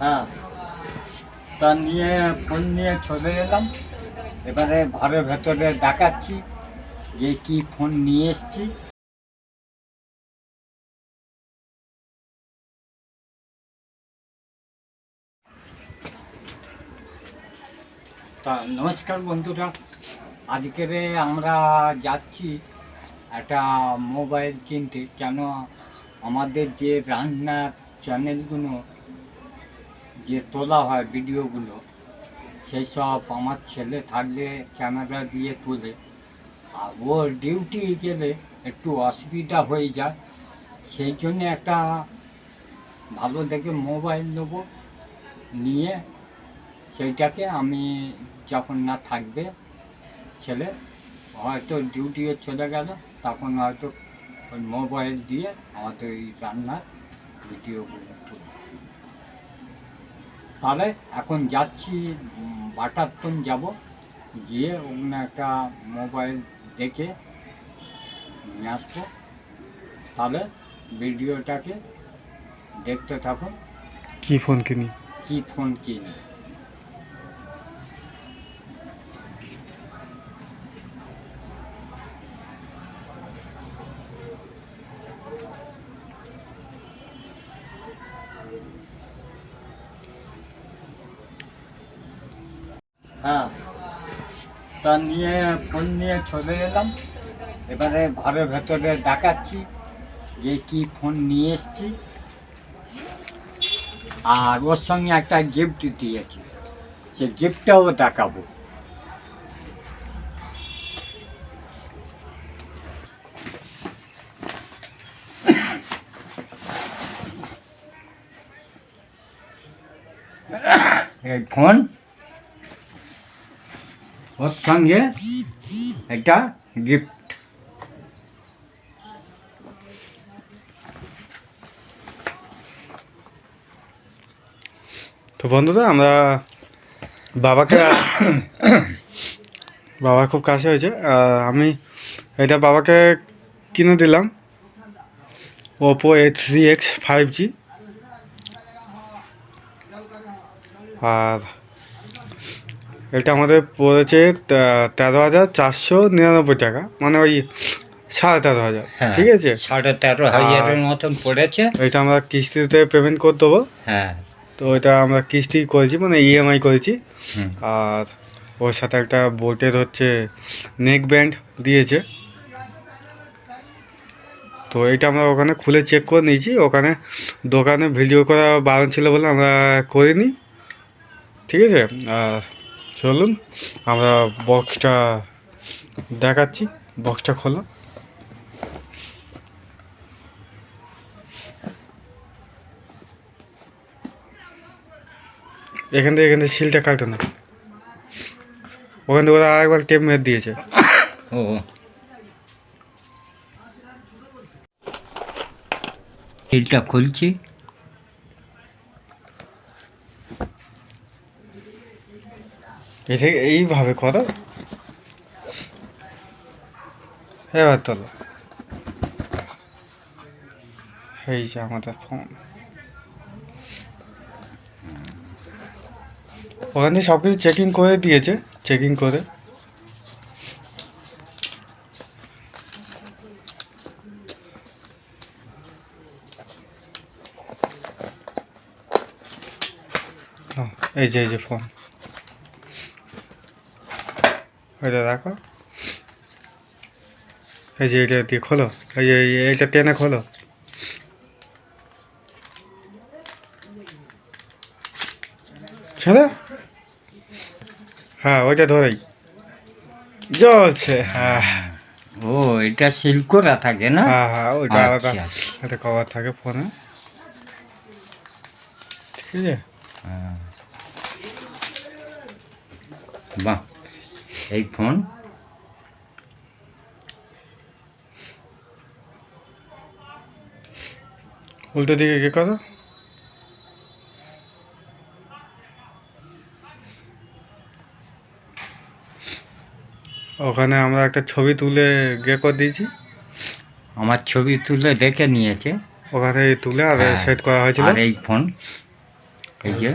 হ্যাঁ। তা নিয়ে, ফোন নিয়ে চলে এলাম। এবারে ঘরের ভেতরে দেখাচ্ছি যে কি ফোন নিয়ে এসছি। তা নমস্কার বন্ধুরা। আজকের আমরা যাচ্ছি একটা মোবাইল কিনতে। কেন? আমাদের যে রান্নার চ্যানেলগুলো যে তোলা হয় ভিডিওগুলো সেই সব আমার ছেলে থাকলে ক্যামেরা দিয়ে তোলে। আর ওর ডিউটি গেলে একটু অসুবিধা হয়ে যায়। সেই জন্য একটা ভালো দেখে মোবাইল নেব, নিয়ে সেইটাকে আমি যখন না থাকবে ছেলে, হয়তো ডিউটিও চলে গেল, তখন হয়তো ওই মোবাইল দিয়ে আমাদের এই রান্নার ভিডিওগুলো তাহলে এখন যাচ্ছি বাটারতন যাব। গিয়ে অন্য একটা মোবাইল দেখে নিয়ে আসব। তাহলে ভিডিওটাকে দেখতে থাকুন। কি ফোন কিনি? কি ফোন কিনি? হ্যাঁ। তা নিয়ে, ফোন নিয়ে চলে এলাম। এবারে ঘরের ভেতরে দেখাচ্ছি যে কি ফোন নিয়ে এসছি। আর ওর সঙ্গে একটা গিফট দিয়েছি। সে গিফটটাও দেখাবো। এই ফোন ওর সঙ্গে একটা গিফট তো বন্ধুরা আমরা বাবাকে বাবা খুব কাছে হয়েছে। আমি এটা বাবাকে কিনে দিলাম। Oppo A three X five G আর এটা আমাদের পড়েছে তেরো হাজার চারশো নিরানব্বই টাকা। মানে ওই সাড়ে তেরো হাজার ঠিক আছে? সাড়ে তেরো হাজারের মতন পড়েছে। এটা আমরা কিস্তিতে পেমেন্ট করে দেবো। হ্যাঁ। তো এটা আমরা কিস্তি করেছি মানে ইএমআই করেছি। আর ওর সাথে একটা বোটের হচ্ছে নেক ব্যান্ড দিয়েছে। তো এটা আমরা ওখানে খুলে চেক করে নিয়েছি। ওখানে দোকানে ভিডিও করা বারণ ছিল বলে আমরা করিনি। ঠিক আছে? আর চলুন, আমরা বক্সটা দেখাচ্ছি বক্সটা খোলা। এখান থেকে এখান থেকে সিলটা কাটো না ওখান থেকে ওরা আরেকবার টেপ মেরে দিয়েছে। ও। সিলটা খুলছি। থেকে এইভাবে করো। এবার তোলো। এই যে আমাদের ফোন। ওখান থেকে সব কিছু চেকিং করে দিয়েছে চেকিং করে। এই যে এই যে ফোন। ওইটা রাখো। এই যে এটা দিয়ে খোলো। এই যে এই- এইটা টেনে খোলো। ছেলে হ্যাঁ ওইটা ধরেই। জ্বলছে হ্যাঁ। ও এটা সিল করা থাকে না? হ্যাঁ হ্যাঁ ওইটা আলাদা। আচ্ছা, আচ্ছা। একটা কভার থাকে ফোনে ঠিক আছে? হ্যাঁ। বাহ। এই ফোন উল্টো দিকে কে করো ওখানে আমরা একটা ছবি তুলে গে করে দিয়েছি। আমার ছবি তুলে দেখে নিয়েছে। ওখানে তুলে আর হ্যাঁ, সেট করা হয়েছিল। এই ফোন। এই যে।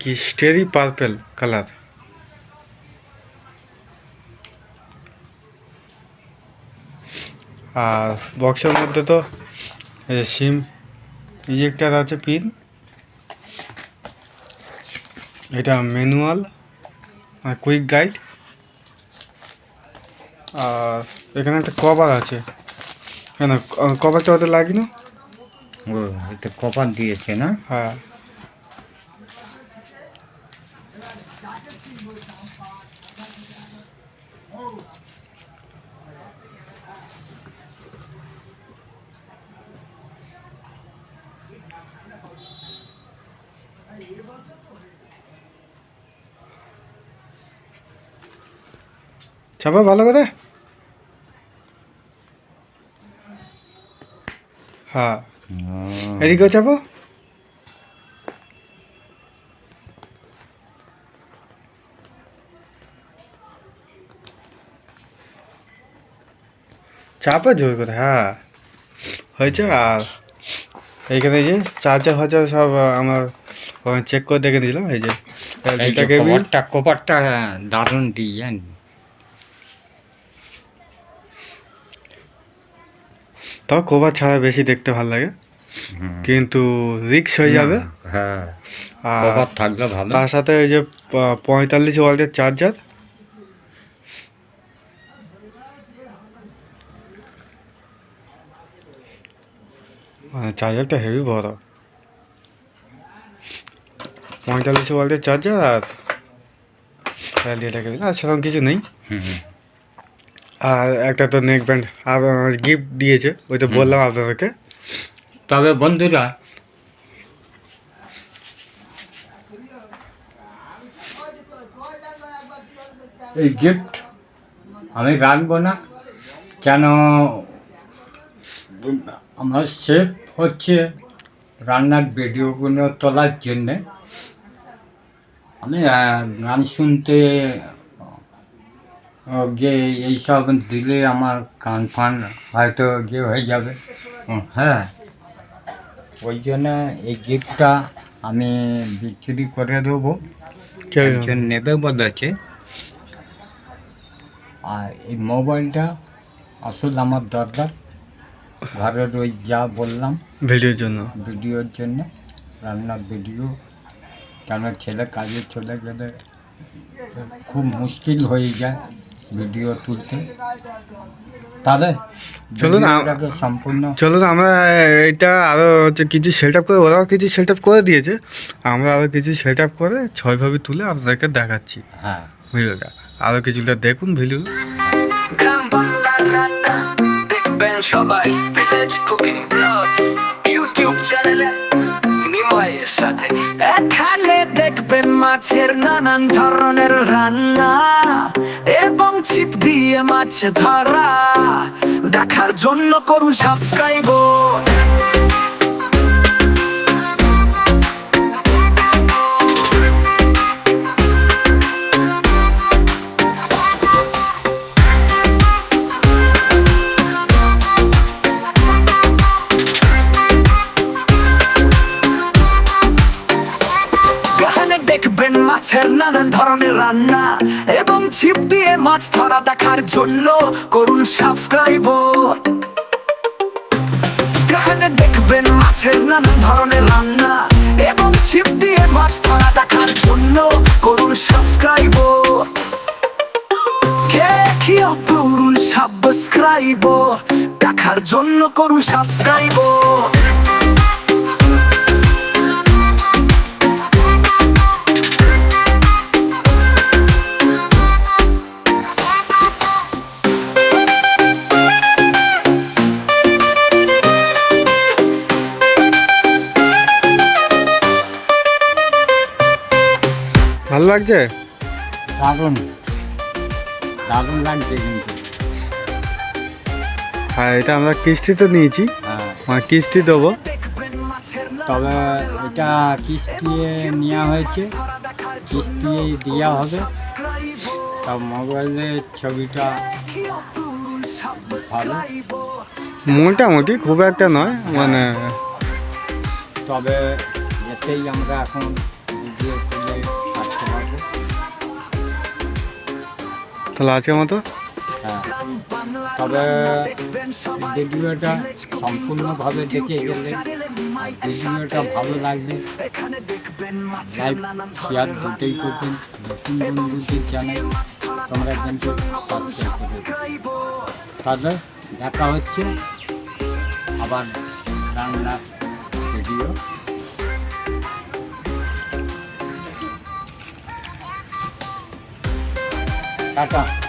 কি স্টেরি পার্পেল কালার আর বক্সের মধ্যে তো সিম ইজেক্টার আছে পিন এটা ম্যানুয়াল আর কুইক গাইড আর এখানে একটা কভার আছে। কেন কভারটা লাগিয়ে নাও। ও এটা কপার দিয়েছে না? হ্যাঁ। চাপা ভালো করে? হ্যাঁ। এদিকেও চাপো চাপা জোর করে হ্যাঁ। হয়েছে আর? এইখানে যে চার্জার ফার্জার সব আমার চেক করে দেখে নিলাম এই যে যে কেবিল কভারটা কভারটা দারুণ ডিজাইন তবে কভার ছাড়া বেশি দেখতে ভালো লাগে। কিন্তু রিক্স হয়ে যাবে। হ্যাঁ। আর কভার থাকলে ভালো। তার সাথে ওই যে পঁয়তাল্লিশ ওয়াল্টের চার্জার চার্জারটা হেভি বড় পঁয়তাল্লিশ ওয়াল্টের চার্জার আর এটাকে আর সেরকম কিছু নেই। আর একটা তো নেক ব্যান্ড আর গিফট দিয়েছে ওই তো বললাম আপনাদেরকে। তবে বন্ধুরা এই গিফট আমি রাখব না। কেন? আমার শেফ হচ্ছে রান্নার ভিডিওগুলো তোলার জন্যে। আমি গান শুনতে গিয়ে এইসব দিলে আমার কান ফান হয়তো গিয়ে হয়ে যাবে। হ্যাঁ। ওই জন্য এই গিফটটা আমি বিক্রি করে দেবো? একজন নেবে বলেছে। আর এই মোবাইলটা আসলে আমার দরকার। ঘরের ওই যা বললাম ভিডিওর জন্য। ভিডিওর জন্য রান্নার ভিডিও কেন ছেলে কাজে চলে গেলে খুব মুশকিল হয়ে যায় ভিডিও তুলতে। তাহলে চলুন, সম্পূর্ণ চলুন আমরা এটা আরও হচ্ছে কিছু সেট আপ করে ওরাও কিছু সেট আপ করে দিয়েছে। আমরা আরও কিছু সেট আপ করে ছয়ভাবে তুলে আপনাদেরকে দেখাচ্ছি হ্যাঁ। ভিডিওটা। আরও কিছুটা দেখুন ভিডিও। সবাই। ভিলেজ Cooking Blogs ইউটিউব চ্যানেলে নিময়ের সাথে। এখানে দেখবেন মাছের নানান ধরনের রান্না এবং ছিপ দিয়ে মাছ ধরা। দেখার জন্য করুন সাবস্ক্রাইব দেখবেন মাছের নানান ধরনের রান্না এবং ছিপ দিয়ে মাছ ধরা দেখার জন্য করুন সাবস্ক্রাইব এখানে দেখবেন মাছের নানান ধরনের রান্না এবং ছিপ দিয়ে মাছ ধরা দেখার জন্য করুন সাবস্ক্রাইব কি করুন সাবস্ক্রাইব দেখার জন্য করুন সাবস্ক্রাইব ভালো লাগছে? দারুণ। দারুণ লাগছে কিন্তু। হ্যাঁ এটা আমরা কিস্তিতে নিয়েছি। হ্যাঁ। মানে কিস্তি দেবো। তবে এটা কিস্তিয়ে নেওয়া হয়েছে। কিস্তিয়ে দেওয়া হবে। তা মোবাইলের ছবিটা ভালো। মোটামুটি খুব একটা নয় মানে তবে এতেই আমরা এখন তাহলে আজকের মতো। হ্যাঁ। তবে ভিডিওটা সম্পূর্ণভাবে দেখে গেলে ভিডিওটা ভালো লাগলে লাইক, শেয়ার দুটোই করবেন। নতুন বন্ধুদের জানাই তোমরা কিন্তু তাহলে দেখা হচ্ছে আবার রান্নার ভিডিও। টাটা।